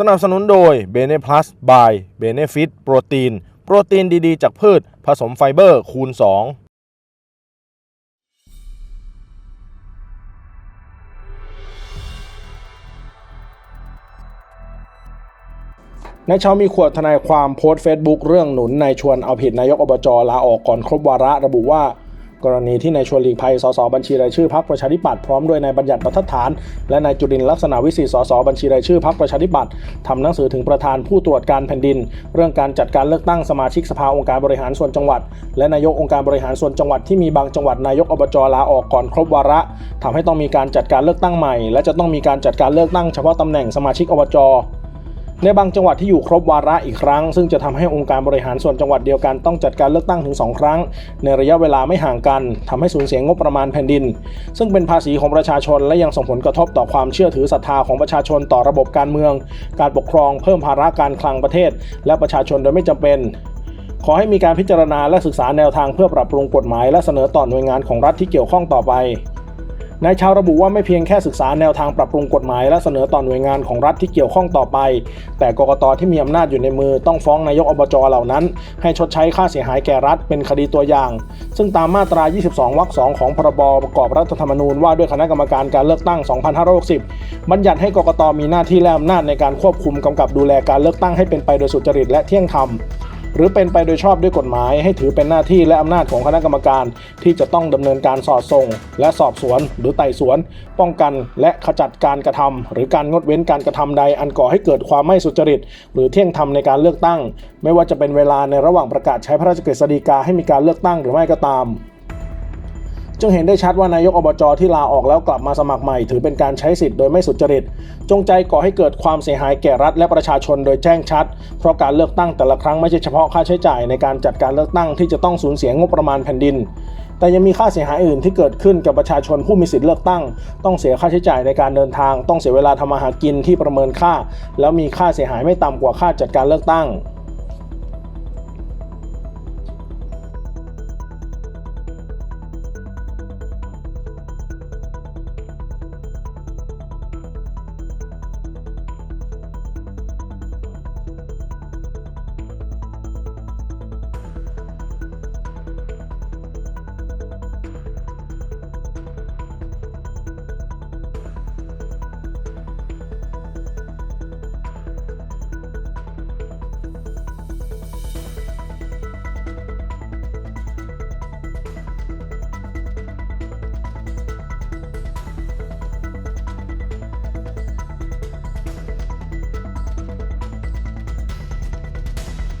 สนับสนุนโดย b e n e Plus by Benefit โปรตีน โปรตีนดีๆ จากพืช ผสมไฟเบอร์คูณ2ในเช้ามีขวดทนายความโพสต์เฟซบุ๊กเรื่องหนุนนายชวนเอาผิดนายกอบจลาออกก่อนครบวาระระบุว่า กรณีที่นายชวนหลีกภัย สสบัญชีรายชื่อพรรคประชาธิปัตย์พร้อมด้วยนายบัญญัติประทัดฐาน และนายจุรินทร์ลักษณะวิสิทธิสสบัญชีรายชื่อพรรคประชาธิปัตย์ทำหนังสือถึงประธานผู้ตรวจการแผ่นดิน เรื่องการจัดการเลือกตั้งสมาชิกสภาองค์การบริหารส่วนจังหวัด และนายกองค์การบริหารส่วนจังหวัดที่มีบางจังหวัดนายกอบจลาออกก่อนครบวาระทำให้ต้องมีการจัดการเลือกตั้งใหม่ และจะต้องมีการจัดการเลือกตั้งเฉพาะตำแหน่งสมาชิกอบจ ในบางจังหวัดที่อยู่ครบวาระอีกครั้ง ซึ่งจะทำให้องค์การบริหารส่วนจังหวัดเดียวกันต้องจัดการเลือกตั้งถึง 2 ครั้ง ในระยะเวลาไม่ห่างกันทำให้สูญเสียงบประมาณแผ่นดิน ซึ่งเป็นภาษีของประชาชนและยังส่งผลกระทบต่อความเชื่อถือศรัทธาของประชาชนต่อระบบการเมือง การปกครองเพิ่มภาระการคลังประเทศ และประชาชนโดยไม่จำเป็นขอให้มีการพิจารณาและศึกษาแนวทางเพื่อปรับปรุงกฎหมายและเสนอต่อหน่วยงานของรัฐที่เกี่ยวข้องต่อไป นายชาวระบุว่าไม่เพียงแค่ศึกษาแนวทางปรับปรุงกฎหมายและเสนอต่อหน่วยงานของรัฐที่เกี่ยวข้องต่อไป แต่กกตที่มีอำนาจอยู่ในมือต้องฟ้องนายกอบจเหล่านั้น ให้ชดใช้ค่าเสียหายแก่รัฐเป็นคดีตัวอย่าง ซึ่งตามมาตรา 22 วรรค 2 ของพรบประกอบรัฐธรรมนูญว่าด้วยคณะกรรมการการเลือกตั้ง 2560 บัญญัติให้กกตมีหน้าที่และอำนาจในการควบคุมกำกับดูแลการเลือกตั้งให้เป็นไปโดยสุจริตและเที่ยงธรรม หรือเป็นไปโดยชอบด้วยกฎหมาย ให้ถือเป็นหน้าที่และอำนาจของคณะกรรมการ ที่จะต้องดำเนินการสอดส่ง และสอบสวน หรือไต่สวน ป้องกันและขจัดการกระทำหรือการงดเว้นการกระทำใดอันก่อให้เกิดความไม่สุจริต หรือเที่ยงธรรมในการเลือกตั้ง ไม่ว่าจะเป็นเวลาในระหว่างประกาศใช้พระราชกฤษฎีกาให้มีการเลือกตั้งหรือไม่ก็ตาม จึงเห็นได้ชัดว่านายกอบจที่ลาออกแล้วกลับมาสมัครใหม่ ถือเป็นการใช้สิทธิ์โดยไม่สุจริต จงใจก่อให้เกิดความเสียหายแก่รัฐและประชาชนโดยแจ้งชัด เพราะการเลือกตั้งแต่ละครั้งไม่ใช่เฉพาะค่าใช้จ่ายในการจัดการเลือกตั้งที่จะต้องสูญเสียงบประมาณแผ่นดิน แต่ยังมีค่าเสียหายอื่นที่เกิดขึ้นกับประชาชนผู้มีสิทธิ์เลือกตั้ง ต้องเสียค่าใช้จ่ายในการเดินทาง ต้องเสียเวลาทำมาหากินที่ประเมินค่า แล้วมีค่าเสียหายไม่ต่ำกว่าค่าจัดการเลือกตั้ง